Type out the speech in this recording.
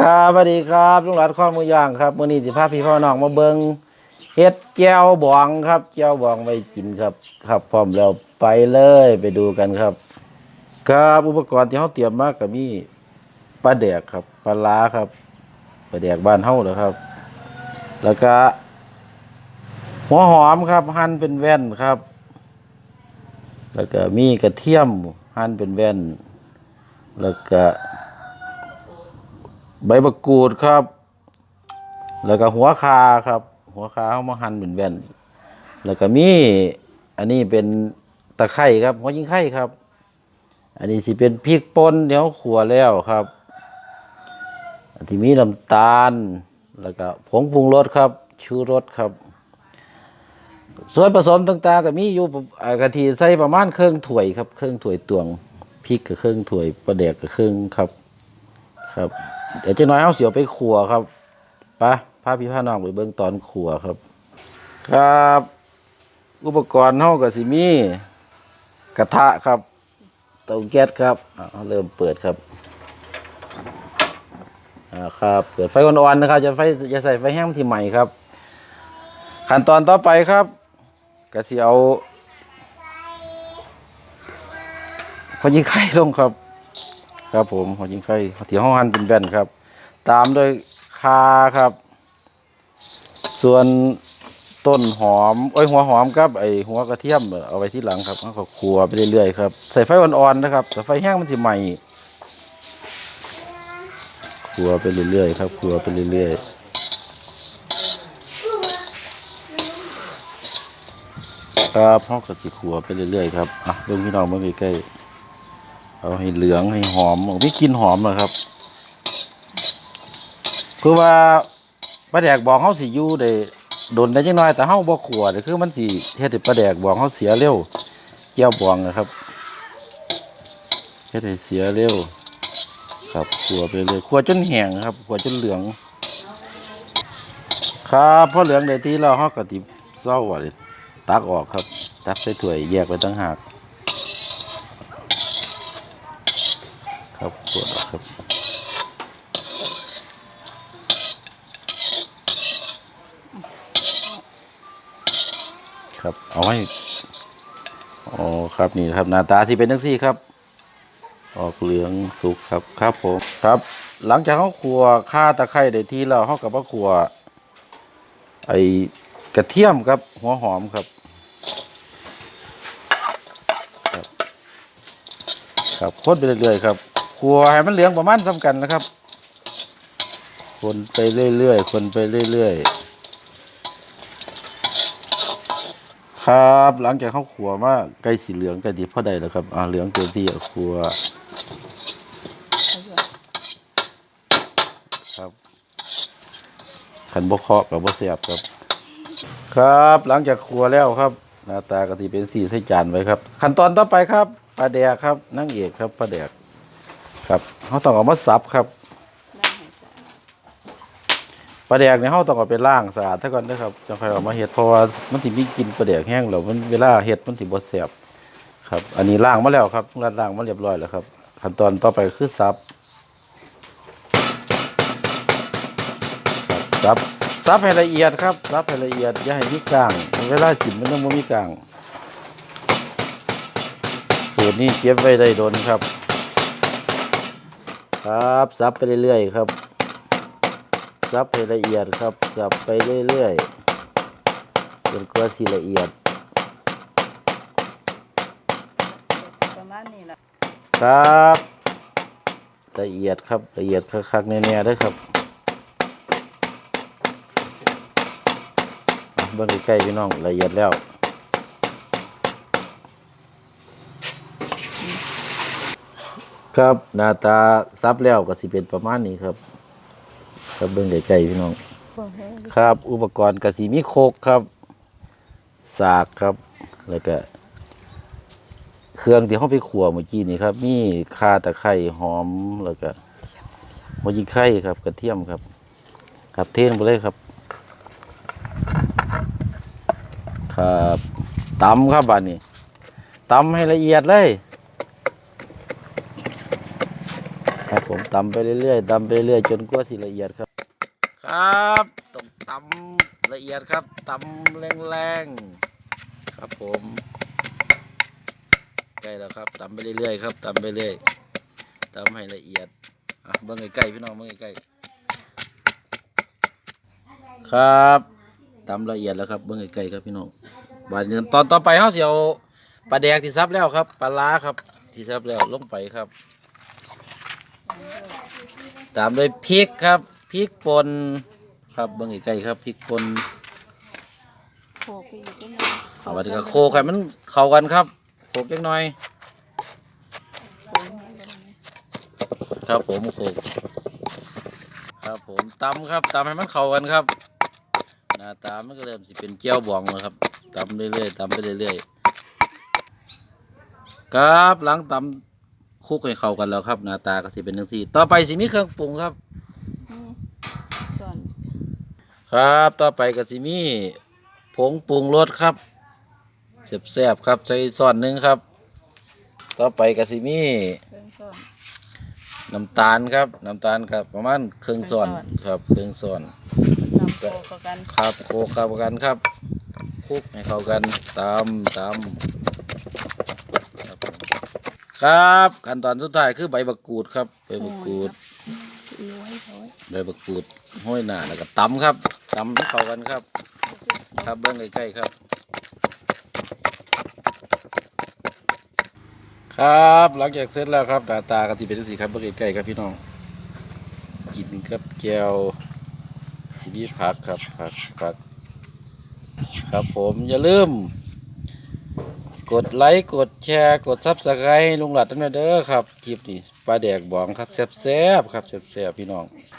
ครับสวัสดีครับลุงหลานข้อมือย่างครับมื้อนี้สิพาพี่พ่อน้องมาเบิงเฮ็ดแก้วบองครับแก้วบองไว้กินครับ ครับพร้อมแล้วไปเลยไปดูกันครับ ครับอุปกรณ์ที่เฮาเตรียมมาก็มีปลาแดกครับปลาล้าครับปลาแดกบ้านเฮาเหรอครับ แล้วก็หัวหอมครับ หั่นเป็นแว่นครับ แล้วก็มีกระเทียมหั่นเป็นแว่น แล้วก็ ใบมะกรูดครับ แล้วก็หัวคาครับ หัวคาเอามาหั่นเป็นแว่น แล้วก็มีอันนี้เป็นตะไคร่ครับหัวยิงไข่ครับ อันนี้สิเป็นพริกป่นเดี๋ยวขัวแล้วครับอันที่มีน้ำตาล แล้วก็ผงปรุงรสครับ ชูรสครับ ส่วนผสมต่างๆก็มีอยู่กะทิใส่ประมาณเครึ่องถ้วยครับ เครึ่องถ้วยตวงพริกก็ครึ่องถ้วยปลาแดกก็ครึ่องครับครับ เดี๋ยวจะน้อยเอาเสียวไปขัวครับปะพาพี่พาน้องไปเบิ่งตอนขัวครับ ครับ อุปกรณ์เฮาก็สิมีกระทะครับ เตาแก๊สครับอ่าเริ่มเปิดครับอ่าครับ เปิดไฟอ่อนๆนะครับจะไฟจะใส่ไฟแห้งที่ใหม่ครับ ขั้นตอนต่อไปครับก็สิเอาพอยิงไข่ลงครับ ครับผมหัวจิงไข่ที่ห้องหันเป็นแบนครับ ตามด้วยคาครับ ส่วนต้นหอมเอ้หัวหอมครับไอหัวกระเทียมเอาไว้ที่หลังครับแล้วก็คั่วไปเรื่อยๆครับใส่ไฟอ่อนๆนะครับแต่ไฟแห้งมันจะใหม่คั่วไปเรื่อยๆครับคั่วไปเรื่อยๆครับห้องก็สิคั่วไปเรื่อยๆครับอะเบิ่งพี่น้องเบิ่งใกล้ เอาให้เหลืองให้หอมไม่กินหอมนะครับ คือว่าปลาแดกบองเขาสิอยู่ได้โดนได้จังน้อยแต่เฮาบ่ขวดคือมันสิเฮ็ดให้ปลาแดกบองเขาเสียเร็วเจียวบองนะครับเฮ็ดให้เสียเร็ว ครับขัวไปเลยขัวจนแห้งครับขัวจนเหลือง ครับพอเหลืองได้ทีแล้วเฮาก็สิเซาว่าตักออกครับ ตักใส่ถ้วยแยกไว้ต่างหาก ครับปวดครับครับเอาไว้อ๋อครับนี่ครับหน้าตาที่เป็นทั้งสี่ครับ ออกเหลืองสุกครับครับผมครับ หลังจากเขาขัวข่าตะไคร้ได้ที่แล้วเขากับว่าขัวไอ้กระเทียมครับ หัวหอมครับ ครับคนไปเรื่อยๆครับ ขัวให้มันเหลืองประมาณสำกันนะครับ คนไปเรื่อยๆ คนไปเรื่อยๆ ครับ หลังจากเขาขัวมาใกล้สีเหลืองใกล้ดีพอใดแล้วครับ อ่าเหลืองเต็มที่ขัวครับขันบกเคาะกับบกเสียบครับ ครับหลังจากขัวแล้วครับ หน้าตากะทิเป็นสีใส่จานไว้ครับ ขั้นตอนต่อไปครับปลาแดกครับนั่งเอกครับปลาแดก ครับเขาต้องเอามาสับครับปลาแดกเนี่ยเขาต้องเอาไปล้างสะอาดถ้าก่อนนะครับจะค่อยเอามาเห็ดเพราะว่ามันสิมีกลินปลาแดกแห้งแล้วมันเวลาเห็ดมันสิบ่แสบครับ อันนี้ล้างมาแล้วครับรัดล้างมาเรียบร้อยแล้วครับ ขั้นตอนต่อไปคือสับครับสับสับให้ละเอียดครับสับให้ละเอียดอย่าให้มีกลาง เวลาจิ้มมันต้องบ่มีกลาง สูตรนี้เก็บไว้ได้โดนครับ ครับซับไปเรื่อยๆครับซับให้ละเอียดครับซับไปเรื่อยๆจนกว่าสิละเอียด ประมาณนี้แหละครับละเอียดครับละเอียดคักๆแน่ๆเด้อครับอะเบิ่งใกล้ๆพี่น้องละเอียดแล้ว ครับหน้าตาซับแล้วก็สิเป็นประมาณนี้ครับครับเบิ่งใกล้ๆพี่น้อง ครับ อุปกรณ์กสิมีโคกครับ สากครับ แล้วก็ เครื่องที่เขาไปขัวเมื่อกี้นี่ครับ มีข่าตะไคร้หอมแล้วก็หัวยิงไข่ครับ กระเทียมครับ ครับเทนไปเลยครับ ครับตำครับบ้านนี้ตำให้ละเอียดเลย ครับผม ตำไปเรื่อยๆตำไปเรื่อยๆจนกว่าสิละเอียดครับ ครับต้องตำละเอียดครับตำแรงๆครับผมใกล้แล้วครับตำไปเรื่อยๆครับตำไปเรื่อยตำให้ละเอียดอะเบิ่งใกล้ๆพี่น้องเบิ่งใกล้ๆครับตำละเอียดแล้วครับเบิ่งใกล้ๆครับพี่น้องบาดนี้ตอนต่อไปเฮาสิเอาปลาแดกที่ซับแล้วครับปลาล้าครับที่ซับแล้วลงไปครับ ตามด้วยพริกครับพริกป่นครับเบิ่งใกล้ๆครับพริกป่นโขกไปอีกนิดนึงเอาไว้ก็โคกให้มันเข้ากันครับโคกเล็กน้อย ครับผมโคกครับผมตำครับตำให้มันเข้ากันครับหน้าตามันก็เริ่มสิเป็นเจียวบองแล้วครับตำเรื่อยๆตำไปเรื่อยๆครับหลังตำ คลุกให้เข้ากันแล้วครับหน้าตาก็สิเป็นจังซี่ ต่อไปสิมีเครื่องปรุงครับ นี่ก่อนครับ ต่อไปก็สิมีผงปรุงรสครับแซ่บๆครับใส่ซ่อนหนึ่งครับ ต่อไปก็สิมีเครื่องก่อนน้ำตาลครับน้ำตาลครับประมาณครึ่งซ่อนครึ่งช้อน ครับครึ่งซ่อนนำโขกเข้ากันครับโคกเข้ากันครับคลุกให้เข้ากันตามตามครับผม ครับขั้นตอนสุดท้ายคือใบบักกูดครับใบบักกูดอีไว้โอยใบบักกูดห้อยหน้าแล้วก็ตำครับตำให้เข้ากันครับ ครับเบิ้งใกล้ๆครับ ครับหลังจากเสร็จแล้วครับหน้าตาก็ที่เป็นสีครับเบิ้งใกล้ๆครับพี่น้องกินกับแก้วที่มีผักครับผักผักครับผมอย่าลืม กดไลค์กดแชร์กดซับสไครต์ลุงหลัดตั้งแต่เด้อครับคลิปนี้ปลาแดกบองครับแซ่บๆครับแซ่บๆพี่น้อง